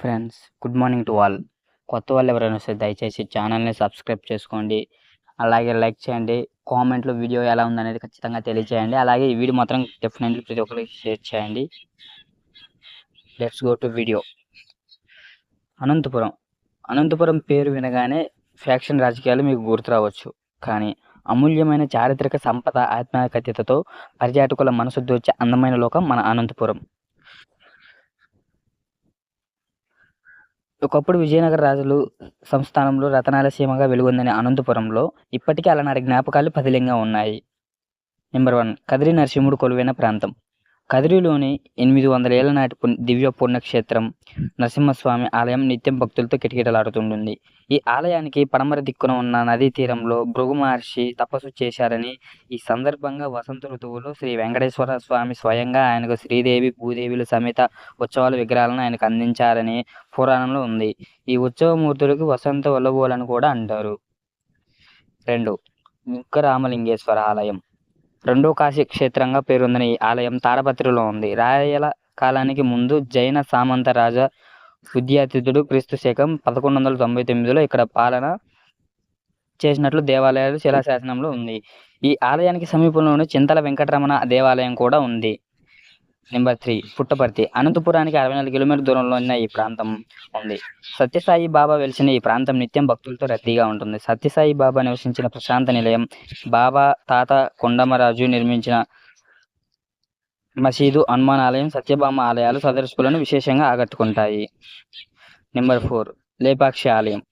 Friends good morning to all. కొత్త వాళ్ళు ఎవరైనా వస్తే దయచేసి ఛానల్ని సబ్స్క్రైబ్ చేసుకోండి. అలాగే లైక్ చేయండి. కామెంట్లో వీడియో ఎలా ఉందనేది ఖచ్చితంగా తెలియజేయండి అలాగే ఈ వీడియో మాత్రం డెఫినెట్లీ ప్రతి ఒక్కరికి షేర్ చేయండి. Let's go to video Anantapuram. Anantapuram పేరు వినగానే ఫ్యాక్షన్ రాజకీయాలు మీకు గుర్తు రావచ్చు. కానీ అమూల్యమైన చారిత్రక సంపద ఆత్మకథ్యతతో పర్యాటకుల మనసు దోచే అందమైన లోకం మన అనంతపురం. ఒకప్పుడు విజయనగర రాజులు సంస్థానంలో రతనాల సీమగా వెలుగొందిన అనంతపురంలో ఇప్పటికీ అలనాటి జ్ఞాపకాలు పదిలంగా ఉన్నాయి. నెంబర్ వన్ కదిరి నరసింహుడు కొలువైన ప్రాంతం. కదిరిలోని ఎనిమిది వందల ఏళ్ళ నాటి పుణ్య దివ్య పుణ్యక్షేత్రం నరసింహస్వామి ఆలయం నిత్యం భక్తులతో కిటకిటలాడుతుంటుంది. ఈ ఆలయానికి పడమర దిక్కున ఉన్న నదీ తీరంలో భృగు మహర్షి తపస్సు చేశారని ఈ సందర్భంగా వసంత ఋతువులో శ్రీ వెంకటేశ్వర స్వామి స్వయంగా ఆయనకు శ్రీదేవి భూదేవిల సమేత ఉత్సవాల విగ్రహాలను ఆయనకు అందించారని పురాణంలో ఉంది. ఈ ఉత్సవమూర్తులకు వసంత వల్లబోలని కూడా అంటారు. రెండు. ముక్కరామలింగేశ్వర ఆలయం. రెండో కాశీ క్షేత్రంగా పేరొందిన ఈ ఆలయం తాడపత్రిలో ఉంది. రాయల కాలానికి ముందు జైన సామంత రాజా విద్యాతిథుడు క్రీస్తు శకం పదకొండు వందల తొంభై తొమ్మిదిలో ఇక్కడ పాలన చేసినట్లు దేవాలయాలు శిలాశాసనంలో ఉంది. ఈ ఆలయానికి సమీపంలోనే చింతల వెంకటరమణ దేవాలయం కూడా ఉంది. Number three Puttaparthi. అనంతపురానికి అరవై నాలుగు కిలోమీటర్ దూరంలో ఉన్న ఈ ప్రాంతం ఉంది. సత్యసాయి బాబా వెలిసిన ఈ ప్రాంతం నిత్యం భక్తులతో రద్దీగా ఉంటుంది. సత్యసాయి బాబా నివసించిన ప్రశాంత నిలయం బాబా తాత కొండమరాజు నిర్మించిన మసీదు హనుమాన్ ఆలయం సత్యభామ ఆలయాలు సదర్శకులను విశేషంగా ఆకట్టుకుంటాయి. నెంబర్ ఫోర్ లేపాక్షి ఆలయం.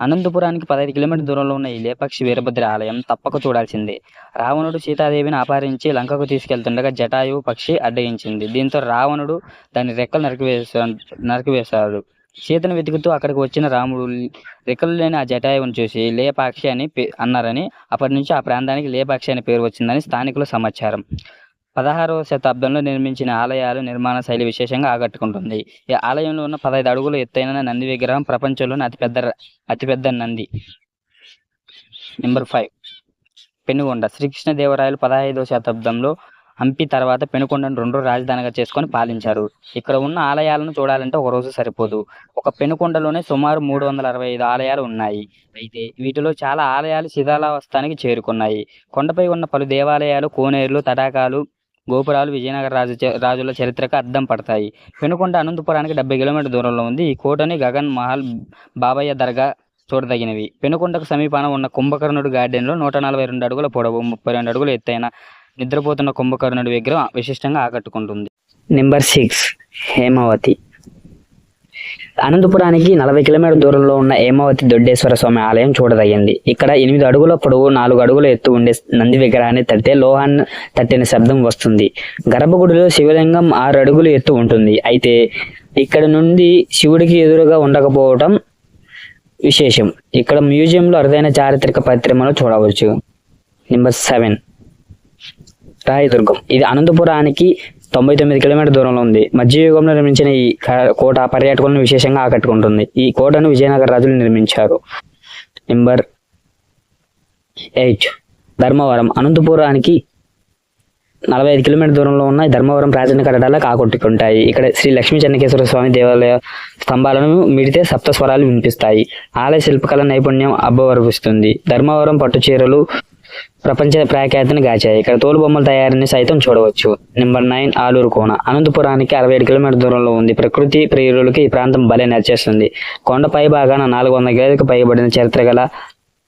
అనంతపురానికి పదహైదు కిలోమీటర్ దూరంలో ఉన్న ఈ లేపాక్షి వీరభద్ర ఆలయం తప్పక చూడాల్సిందే. రావణుడు సీతాదేవిని అపహరించి లంకకు తీసుకెళ్తుండగా జటాయువు పక్షి అడ్డగించింది. దీంతో రావణుడు దాని రెక్కలు నరికివేసా నరికివేశాడు. సీతను వెతుకుతూ అక్కడికి వచ్చిన రాముడు రెక్కలు లేని ఆ జటాయువుని చూసి లేపాక్షి అని పే- అన్నారని అప్పటి నుంచి ఆ ప్రాంతానికి లేపాక్షి అనే పేరు వచ్చిందని స్థానికుల సమాచారం. పదహారవ శతాబ్దంలో నిర్మించిన ఆలయాలు నిర్మాణ శైలి విశేషంగా ఆకట్టుకుంటుంది. ఈ ఆలయంలో ఉన్న పదహైదు అడుగులు ఎత్తైన నంది విగ్రహం ప్రపంచంలోని అతిపెద్ద ర- అతిపెద్ద నంది. Number five. పెనుగొండ. శ్రీకృష్ణదేవరాయలు పదహైదవ శతాబ్దంలో హంపి తర్వాత పెనుకొండను రెండో రాజధానిగా చేసుకొని పాలించారు. ఇక్కడ ఉన్న ఆలయాలను చూడాలంటే ఒక రోజు సరిపోదు. ఒక పెనుకొండలోనే సుమారు మూడు వందల అరవై ఐదు ఆలయాలు ఉన్నాయి. అయితే వీటిలో చాలా ఆలయాలు శిథిలావస్థానికి చేరుకున్నాయి. కొండపై ఉన్న పలు దేవాలయాలు కోనేరులు తటాకాలు గోపురాలు విజయనగర రాజు చ- రాజుల చరిత్రకు అద్దం పడతాయి. పెనుకొండ అనంతపురానికి డెబ్బై కిలోమీటర్ దూరంలో ఉంది. ఈ కోటని గగన్ మహల్ బాబయ్య దర్గా చూడదగినవి. పెనుకొండకు సమీపాన ఉన్న కుంభకర్ణుడు గార్డెన్లో నూట నలభై రెండు అడుగుల పొడవు ముప్పై రెండు అడుగులు ఎత్తైన నిద్రపోతున్న కుంభకర్ణుడి విగ్రహం విశిష్టంగా ఆకట్టుకుంటుంది. Number six Hemavathi. అనంతపురానికి నలభై కిలోమీటర్ దూరంలో ఉన్న హేమావతి దొడ్డేశ్వర స్వామి ఆలయం చూడదయ్యింది ఇక్కడ ఎనిమిది అడుగుల పొడవు నాలుగు అడుగుల ఎత్తు ఉండే నంది విగ్రహాన్ని తట్టితే లోహాన్ని తట్టిన శబ్దం వస్తుంది. గర్భగుడిలో శివలింగం ఆరు అడుగులు ఎత్తు ఉంటుంది. అయితే ఇక్కడ నుండి శివుడికి ఎదురుగా ఉండకపోవటం విశేషం. ఇక్కడ మ్యూజియంలో అరుదైన చారిత్రక పత్రిమలు చూడవచ్చు. Number seven. రాయదుర్గం. ఇది అనంతపురానికి తొంభై తొమ్మిది కిలోమీటర్ దూరంలో ఉంది. మధ్యయుగంలో నిర్మించిన ఈ కోట పర్యాటకులను విశేషంగా ఆకట్టుకుంటుంది. ఈ కోటను విజయనగర రాజులు నిర్మించారు. Number eight Dharmavaram. అనంతపురానికి నలభై ఐదు కిలోమీటర్ దూరంలో ఉన్న ధర్మవరం ప్రాచీన కట్టడాలకు ఆకట్టుకుంటాయి. ఇక్కడ శ్రీ లక్ష్మీ చెన్నకేశ్వర స్వామి దేవాలయ స్తంభాలను మిడితే సప్త స్వరాలు వినిపిస్తాయి. ఆలయ శిల్పకళ నైపుణ్యం అబ్బవరిపిస్తుంది. ధర్మవరం పట్టు చీరలు ప్రపంచ ప్రఖ్యాతిని గాచాయి. ఇక్కడ తోలు బొమ్మల తయారీని సైతం చూడవచ్చు. Number nine Aluru Kona. అనంతపురానికి అరవై ఏడు కిలోమీటర్ దూరంలో ఉంది. ప్రకృతి ప్రియులకి ఈ ప్రాంతం భలే నచ్చేస్తుంది. కొండ పై భాగాన నాలుగు వందల గేదెలకు పైబడిన చరిత్ర గల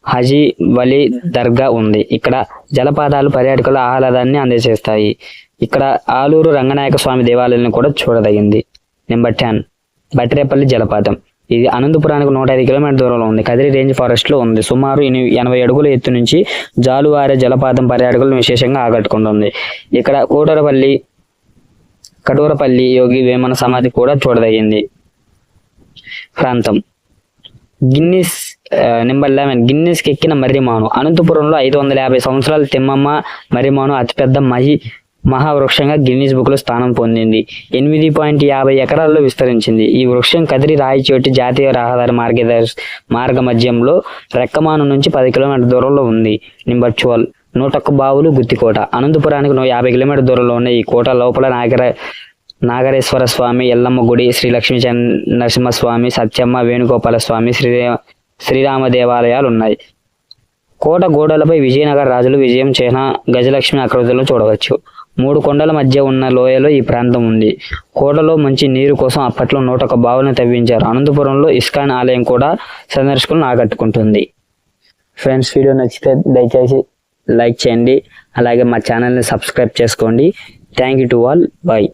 హజీ వలి దర్గా ఉంది. ఇక్కడ జలపాతాలు పర్యాటకుల ఆహ్లాదాన్ని అందజేస్తాయి. ఇక్కడ ఆలూరు రంగనాయక స్వామి దేవాలయాన్ని కూడా చూడదగింది. నెంబర్ టెన్ బట్రేపల్లి జలపాతం. ఇది అనంతపురానికి నూట ఐదు కిలోమీటర్ దూరంలో ఉంది. కదిరి రేంజ్ ఫారెస్ట్లో ఉంది. సుమారు ఎనభై అడుగుల ఎత్తు నుంచి జాలువారే జలపాతం పర్యాటకులను విశేషంగా ఆకట్టుకుంటుంది. ఇక్కడ కోటరపల్లి కటూరపల్లి యోగి వేమన సమాధి కూడా చూడదగింది. ప్రాంతం. Guinness number eleven. గిన్నిస్కి ఎక్కిన మర్రిమాను. అనంతపురంలో ఐదు వందల యాభై సంవత్సరాల తిమ్మమ్మ మర్రిమాను అతిపెద్ద మహి మహావృక్షంగా గిన్నీస్ బుక్లో స్థానం పొందింది. ఎనిమిది పాయింట్ యాభై ఎకరాల్లో విస్తరించింది. ఈ వృక్షం కదిరి రాయచోటి జాతీయ రహదారి మార్గదర్శ మార్గ మధ్యంలో రెక్కమాను నుంచి పది కిలోమీటర్ దూరంలో ఉంది. Number twelve. నూటొక్క బావులు గుత్తికోట. అనంతపురానికి నూ- యాభై కిలోమీటర్ దూరంలో ఉన్న ఈ కోట లోపల నాగర నాగరేశ్వర స్వామి ఎల్లమ్మ గుడి శ్రీ లక్ష్మీ చంద్ర నరసింహస్వామి సత్యమ్మ వేణుగోపాల స్వామి శ్రీ శ్రీరామ దేవాలయాలు ఉన్నాయి. కోట గోడలపై విజయనగర రాజులు విజయం చేసిన గజలక్ష్మి ఆకృతులను చూడవచ్చు. మూడు కొండల మధ్య ఉన్న లోయలో ఈ ప్రాంతం ఉంది. కోటలో మంచి నీరు కోసం అప్పట్లో నూట ఒక బావులను తవ్వించారు. అనంతపురంలో ఇస్కాన్ ఆలయం కూడా సందర్శకులను ఆకట్టుకుంటుంది. ఫ్రెండ్స్ వీడియో నచ్చితే దయచేసి లైక్ చేయండి. అలాగే మా ఛానల్ని సబ్స్క్రైబ్ చేసుకోండి. Thank you to all. Bye